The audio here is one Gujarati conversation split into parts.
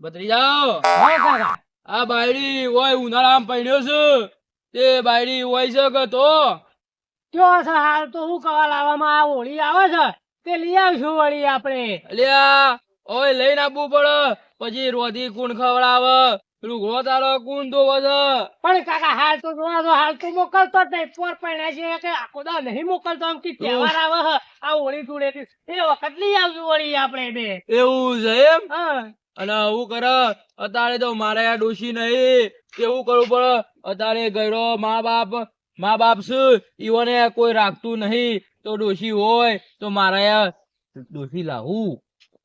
ભત્રીજાઓ જાઓ. આ બાયડી ઓય ઉનાળામાં પડ્યો છે. તે બાયડી હોય છે કે તો? કયો છે હાલ તો હું કવા લાવવામાં આ હોળી આવે છે? તે લઈ આવશું વળી આપણે. લ્યા ઓય લઈને આપવું પડે. પછી રોધી કુણ ખવડાવે. રૂગડો તારો કુણ ધોવો છે. પણ કાકા હાલ તો જોવા તો હાલ તો મોકલતો જ નહીં. પોર પડ્યા છે કે આખો દા નહીં મોકલતો આમ કે તહેવાર આવે આ હોળી ધૂળેટી. એ વખત લઈ આવશું વળી આપણે બે. એવું છે એમ? હા. અને આવું કરે અત્યારે તો મારે આ ડોશી નહીં. કેવું કરવું પડે અત્યારે ગયડો મા બાપ મા બાપ શું? ઈવોને કોઈ રાખતું નહીં. તો ડોશી હોય તો મારે આ ડોશી લાવું.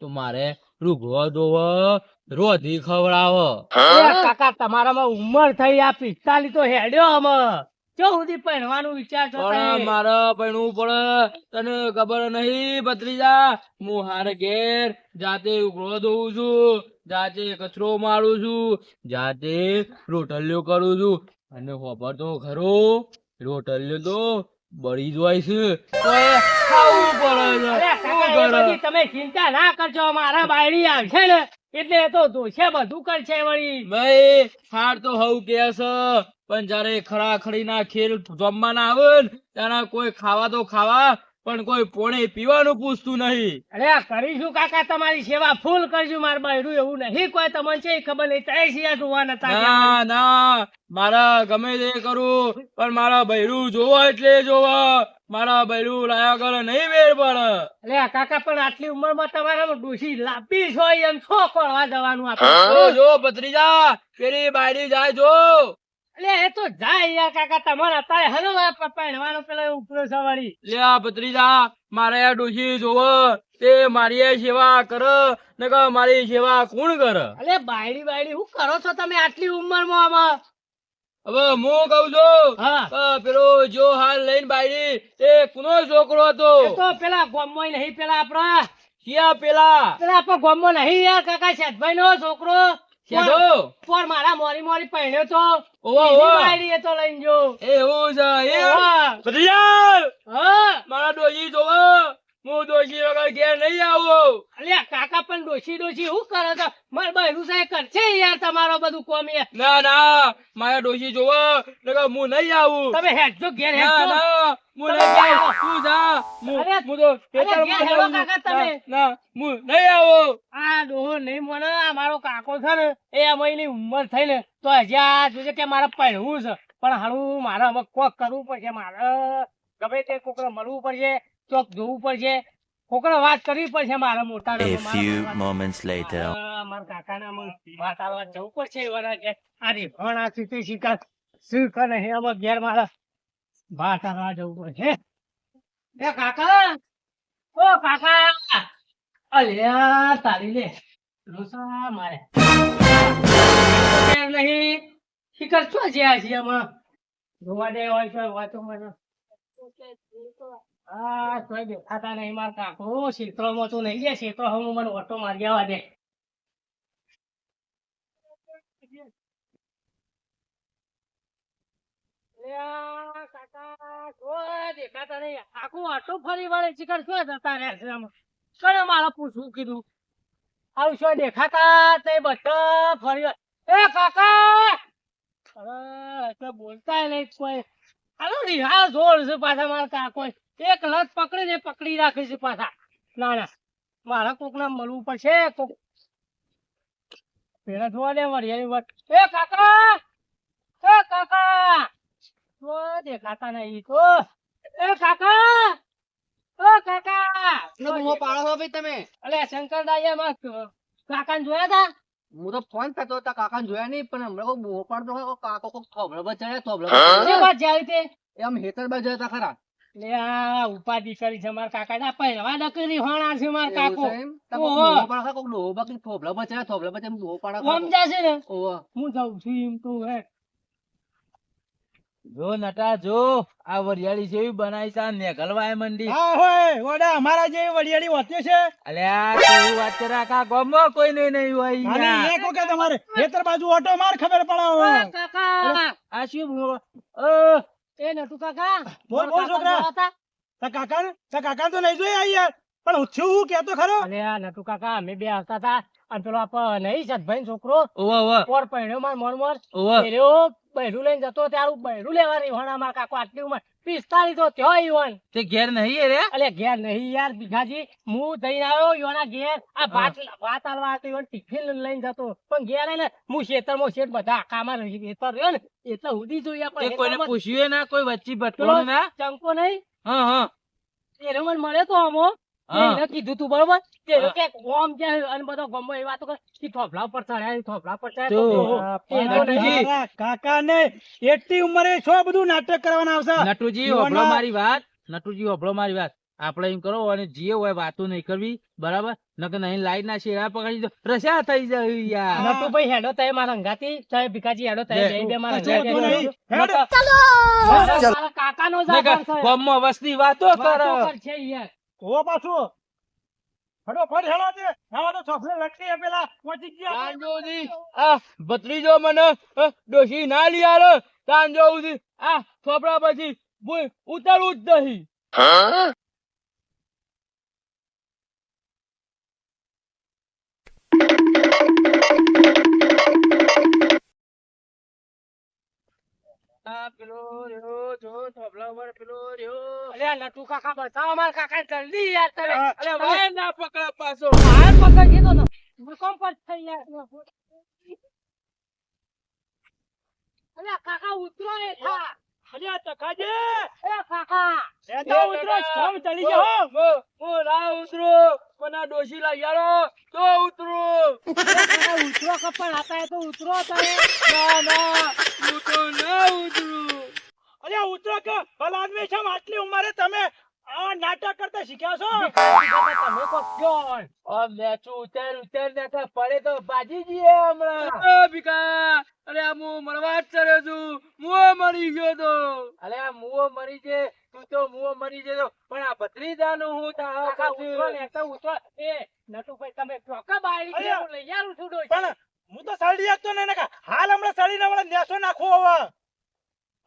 તો મારે રૂગડો ધોવે રોધી ખવડાવ. કાકા તમારામાં ઉંમર થઈ આ પિસ્તાલી તો હેડ્યો અમે જો સુધી પહેરવાનું વિચાર છો પણ મારે પૈણવું પડે. તને ખબર નહીં ભત્રીજા? હું હાર ઘેર જાતે ઉઘડો ધોઉં છું જાતે કચરો મારું છું જાતે રોટલ્યો કરું છું. અને ખબર તો ખરો રોટલ્યો તો બળી જાય છે. ખાવું પડે તમે ચિંતા ના કરજો. મારા બાયડી આવશે ને એટલે એ તો દોષે બધું કરશે વળી. ભાઈ હાર તો હવ કે છે પણ જયારે ખરા ખરી ના ખેલ જમવાના આવે ને ત્યારે કોઈ ખાવા તો ખાવા પણ કોઈ પોણે પીવાનું પૂછતું નહીં. અરે કરીશું કાકા તમારી સેવા ફૂલ કરજો માર બાયડું એવું નહીં કોઈ તમને છે ખબર નહીં તય સિયા જોવા નતા ના ના મારા ગમે તે કરું પણ મારા બૈરું જોવો એટલે જોવો. મારા બૈરું લાયા કરે નહીં વેર પડે અરે કાકા પણ આટલી ઉંમરમાં તમારા ડોશી લાંબી છો એમ છો કરવા જવાનું જો આપણે જો ભત્રીજા પેલી બાયડી જાય જો. એ તો જાય કાકા તમારે અત્યારે હલો પહેરવાનો પેલો ઉપરો સવારી લે આ ભત્રીજા મારે આ ડોશી જોવો તે મારી સેવા કરે ને કે મારી સેવા કોણ કરે? અલે બાયડી બાયડી શું કરો છો તમે આટલી ઉંમરમાં આમાં? હવે હું કઉ છું હા. પેલો જો હાલ લઈને બાયડી તે કુનો છોકરો હતો? તો પેલા ગોમમાં નહીં પેલા આપડા ક્યાં પેલા? પેલા આપણા ગોમમાં નહીં યાર કાકા શેઠભાઈ નો છોકરો. શેઠો? પર મારા મોરી મોરી પહેર્યો તો ઓવા, ઓવા. બાયડી એ તો લઈને જો એવું છે? હા. ભત્રીજા હા મારા ડોશી જોવો હું દોશી વગર ઘેર નહીં આવું. અલ્યા કાકા પણ દોશી દોશી શું કરો છો? મારે બહેરું સાહેબ કરશે યાર તમારો બધું કોમી ના ના મારા દોશી જોવો નકર હું નહીં આવું. તમે હેડજો ઘેર હેડજો. ના હું નહીં આવું. તું જા. હું હું તો છું. કાકા તમે. ના ના, હું નહીં આવું. આ ડોહો નહીં મને આ મારો કાકો છે ને એ અમારી ઉંમર થઈ ને તો હજી આ જોજે કે મારે પહેરવું છે. પણ હારું મારે હવે કોક કરવું પડશે મારે ગમે તે કોકને મળવું પડશે. ચોક જોવું પડશે. કોકને વાત કરવી પડશે મારે મોટા A few moments later. મારા કાકાના વાત આલવા જવું પડશે એવાના કે આ રીફણ આ સીતે શિકાર શું કરે હે આમાં ઘેર મારા વાત આલવા જવું પડશે. એ કાકા! ઓ કાકા! અલ્યા તારી લે. રોસા મારે. નહીં. શિકાર શું છે આ છે એમાં જોવા દે હોય તો વાતો મને ઓટો ફરી વળે શિકાર શું? મારે પૂછવું કીધું? આવું શું દેખાતા તે બધા ફરી કાકા! અરે બોલતા નહીં કોઈ. રિહાળ જોર છે પાછા મારા કાકો એક લત પકડીને પકડી રાખે છે પાછા. ના ના. મારા કોક ના મળવું પડશે કોક પેલા જોવા દે વરિયાળી વટ. એ કાકા! એ કાકા! તો દેખાતા નહીં તો. એ કાકા! ઓ કાકા! તમે. અલે શંકર દાયા માં કાકા જોયા તા? હું તો ફોન કરતો હતો કાકા જોયા નહીં પણ હમણાં કોઈ મોહ પડતો હોય, કોઈ કાકો કોક થોભલો બચાડ્યા, થોભલો જે વાત જાય તે એમ હેતર બાજુ હતા ખરા લે આ ઉપાધિ કરી છે મારા કાકા ના પહેરવા નકરી હોણા છે મારા કાકો? તો ઓહો. કોક ડોહો બાકી થોભલો બચાડ્યા, થોભલો બચાડ્યા, એમ ડોહો પાડે ખરા. સમજા છે ને ઓહો. હું જાઉં છું એમ તો હે જો નટા જો આ વરિયાળી જેવી બનાવી છે આ નેકલવાય મંડી. હા હોય ઓડા અમારા જેવી વરિયાળી હોતી છે. અલ્યા કેવી વાત કરે આખા ગોમો કોઈ નઈ નઈ હોય અને એ એક વખત અમારે ખેતર બાજુ ઓટો માર ખબર પડે ઓ કાકા. આ શું? અ, એ નટુ કાકા. બોલ, બોલ, છોકરા. તા? કાકા તા કાકા તો નહીં જોયા યાર. પણ હું છું હું કેતો ખરો? અલે આ નટુ કાકા અમે બે આવતા હતા. અને પેલો આપણો નહીં સદભાઈ છોકરો પોર પહેણ્યો માર મોર મોર. ઓવા બૈરું લઈને જતો ત્યારે બૈરું લેવા રહ્યો મારા કાકો આટલી ઉંમર. પિસ્તાલીસ તો થયો ઈવન. તે ઘેર નહીં રે? અલે ઘેર નહીં યાર ભીખાજી. હું જઈને આવ્યો યોના ઘેર. આ ભાત ભાત આલવા આવતો ઈવન ટિફિન લઈને જતો. પણ ઘેર ને હું ખેતરમાં શેઠ બધા આખામાં રહી ખેતર રહ્યો ને એટલે સુધી જોઈએ પણ કોઈને પૂછ્યું ના કોઈ વચ્ચે ભટકો ના? ચંકો નહીં? હા હા. એને મને મળે તો હા. એને કીધું તું બરોબર તે કે ઓમ જાય અને બધો ગમો એ વાતો કરે કે ચડ્યા ચડ્યા. એટલી ઉંમરે છો બધું નાટક કરવાના આવશે નટુજી હોભળો મારી વાત નટુજી હોભળો મારી વાત આપણે એમ કરો અને જે હોય વાતો નહીં કરવી બરાબર નકર નહીં લાઈટ ના શેરા પકડી દો રસ્યા થઈ જાય યાર હેડો તય મારા અંગાથી તય ભીખાજી હેડો તય લે. બે મારા કચરો તો અંગાથી નહીં. હેડો. હેડ. મારા- મારા કાકાનો જ નકર આધાર છે. ગામમાં વસ્તી વાતો કરે યાર. ઓ પાછો. ફટોફટ હેડો છે આવા તો છોકરે લટકી એ પેલા પહોંચી ગયા. તાંજોજી આ ભત્રીજો મને ડોશી ના લઈ આલો. તાંજોજી આ છોપરા પછી ઉતારવું જ નહીં. આ પેલો રહ્યો જો થોપલા ઉપર પેલો રહ્યો. અલ્યા નટુ કાકા બતાવો મારા કાકા જલ્દી યાર તમે હા. વાય ના પકડા પાછો. બહાર પકડી દીધો ને. ભૂકંપ જ થઈ યાર અલ્યા કાકા ઉતરો એ થા. અલ્યા તકાજે એ કાકા. લેતા ઉતરો ચડી જાઓ. હું- હું ના ઉતરું. પણ આ ડોશી તો ઉતરો. ઉતરો કપડ હતા તો ઉતરો તમે. ના ના હું તો ના ઉતરું. અલ્યા ઉતરો કે ભલા આદમી છે આટલી ઉંમરે તમે આ નાટક કરતા શીખ્યા છો? તમે કોણ? કયો આમ ઉતાર ઉતાર ને તો પડે તો બાજી જઈએ હમણાં. ભીખા અરે આ મુ મરવા જ ચડ્યો છું. મુઓ મરી ગયો તો. અરે આ મુઓ મરી છે તું તો મુઓ મરી જતો પણ આ ભત્રીજાનું હું તા કાકા. ને તો ઉતરો એ નટુભાઈ તમે ટોકા. હું લઈ યાર છું પણ હું તો સળી આપતો ને. હાલ હમણાં સળીને હમણાં નેસો નાખો હવે.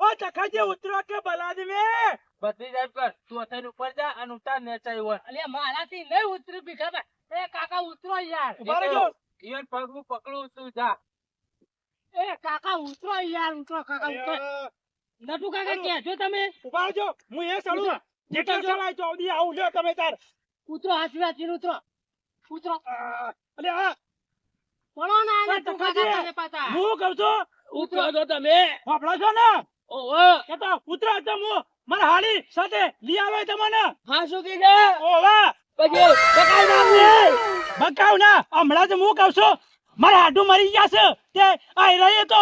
ઓ તકાજે ઉતરો કે આદમી ભત્રીજા એમ કર તું અત્યારે ઉપર જા અને ઉતાર નેચાઈ હોય. અલે મારાથી નહીં ઉતરી ભીખા એ કાકા ઉતરો યાર. ઊભા જો ઈવન પગ હું પકડું છું જા. એ કાકા ઉતરો યાર ઉતરો કાકા ઉતરો. નટુ કાકા કહેજો તમે. ઊભા જો હું એ સળું. જેટલો ચલાય તો આવડી આવું લ્યો તમે તાર. ઉતરો હાચવી હાચવીને ઉતરો. ઉતરો અલે આ. પડો ના કાકા તમે પાછા. હું કહું છું? ઉતરો. તો તમે. ફફડો છો ને? ઓહો કેતા તો ઉતરો તો હું. મારા સાથે લઈ આવો તમને. હા શું કીધે ઓવા! પછી ના બકાવ ના? હમણાં જ હું કહું છું. મારા હાડું મરી ગયા છે. તે આ રહી તો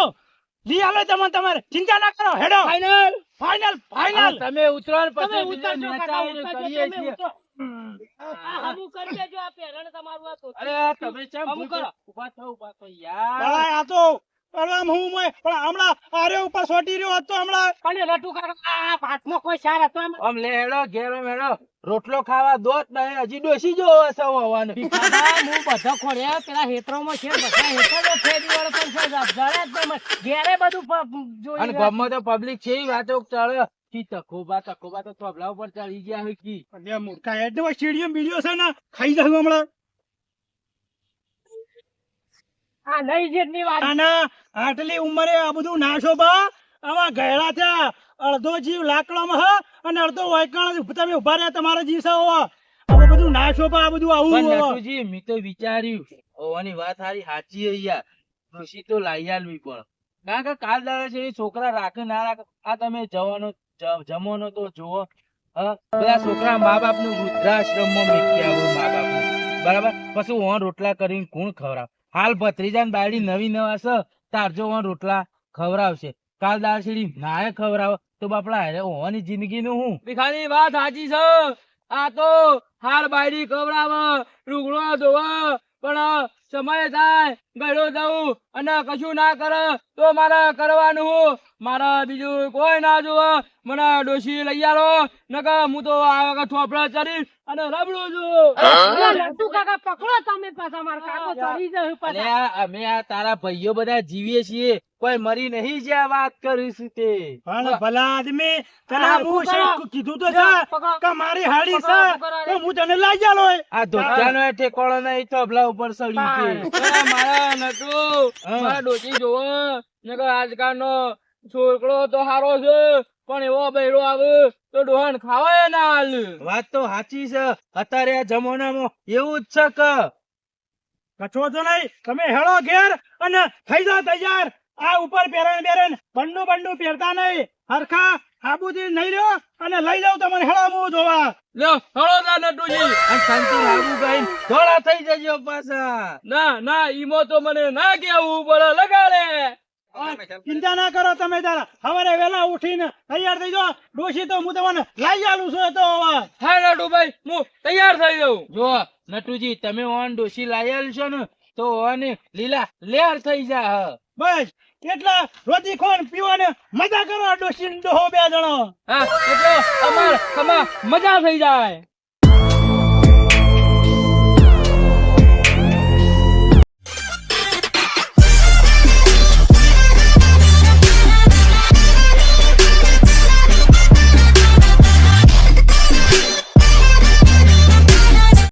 લઈ આવો તમને તમારે. ચિંતા ના કરો હેડો. ફાઇનલ ફાઇનલ ફાઇનલ તમે ઉતરો ને તમે ઉતરજો કરીએ છીએ. ઉતરો. આ હમું કરી દેજો આ પહેરણ તમારું આ તો અરે તમે ચમ. ઊભા થો ઊભા થો. યાર. આ તો. આમ હું મોય? પણ હમણાં આરે ઉપર સોટી રહ્યો હતો હમણાં. અને લટુ કાકા આ ભાતમાં કોઈ સાર હતો આમ? લેડો ઘેરો મેડો રોટલો ખાવા દોત નહીં હજી ડોસી જો હશે હોવાનું હું બધો ખોળ્યા. પેલા હેતરોમાં છે બધા હેતરો ફેરી વાળો પણ છે જરા જ તમે ઘેરે બધું જોઈ અને. ગામમાં તો પબ્લિક છે ઈ વાતો ચાલે. કી તકોબા તકોબા તો થોભલા ઉપર ચડી ગયા હોય કી. મૂર્ખા હેડ ને સ્ટેડિયમ વિડિયો છે ને ખાઈ જાવ હમણાં. આ નહીં જેટલી વાત. આના આટલી ઉંમરે આ બધું નાશો બા આવા ગયડા થયા અડધો જીવ લાકડામાં હ અને અડધો વાયકાણ તમે ઊભા રહ્યા તમારા જીવ છે હોવા આ બધું નાશો બા આ બધું આવું હોવા. નટુજી મેં તો વિચાર્યું ઓવાની વાત હારી સાચી હે યાર. ડોસી તો લાઈ લઈ પણ. કારણ કે કાલ દાડે છે એ છોકરા રાખે ના રાખે આ તમે જવાનો જમવાનો તો જુઓ. હા બધા છોકરા મા બાપનું વૃદ્ધાશ્રમમાં મૂકી આવો મા બાપ બરાબર? પછી હું રોટલા કરીને કોણ ખવડાવ? હાલ ભત્રીજાન બાયડી નવી નવા છે તારજો ઓન રોટલા ખવડાવશે. કાલ દાસીડી નાય ખવરાવ તો બાપડા અરે ઓવાની જિંદગી નું હું? ભીખાની વાત સાચી છે. આ તો હાલ બાયડી ખવરાવ રૂગણો ધોવા, પણ સમય થાય ગળો દઉં અને કશું ના કરે તો મારે કરવાનું મારે બીજું કોઈ ના જોવે મને ડોશી લઈ આવો. નકર હું તો આ વખત થોપડા ચડી અને રબડું છું. અલા, કાકા પકડો તમે પાછા મારા કાકો ચડી જાય પાછા. અમે આ તારા ભાઈઓ બધા જીવીએ છીએ. કોઈ મરી નહીં જે વાત કરીશું તે. પણ ભલા આદમી તને હું પકડો. કીધું તો છે કે મારી હાડી છે તો હું તને લઈ જાલો આ ધોતિયાનો ઠેકોણો નહીં થોભલા ઉપર સડી શાંતિ પેલા મારા. નટુ મારા ડોશી જોવો. નકર આજકાલનો છોકરો તો હારો છે. પણ એવો બૈરો આવે તો ડોહન ખાવાય ના હાલ. વાત તો સાચી છે. અત્યારે આ જમાનામાં એવું જ છે કે તો નહીં. તમે હેળો ઘેર અને થઈ જાઓ તૈયાર. આ ઉપર પહેરણ બેરણ બંડુ બંડુ પહેરતા નહીં. હરખા આબુજી નહીં રહ્યો અને લઈ જાવ તમને હેળો મું જોવા. લ્યો હળો ના નટુજી. અને શાંતિ લાગુ ગઈ ધોળા થઈ જજો પાછા. ના ના ઈમો તો મને ના કેવું બોલો લગાડે. ચિંતા ના કરો તમે તારા સવારે વેલા ઉઠીને તૈયાર થઈ જાઓ. ડોશી તો હું તમને લઈ આલું છું તો હવે હા નટુભાઈ હું તૈયાર થઈ જાઉં. જો નટુજી તમે ઓન ડોશી લાયેલ આલશો ને તો ઓન લીલા લેર થઈ જા હ. બસ, એટલા રોજી ખોન પીવાને મજા કરો ડોશી ડોહો બે જણો. હા, એટલે અમાર અમાર મજા થઈ જાય.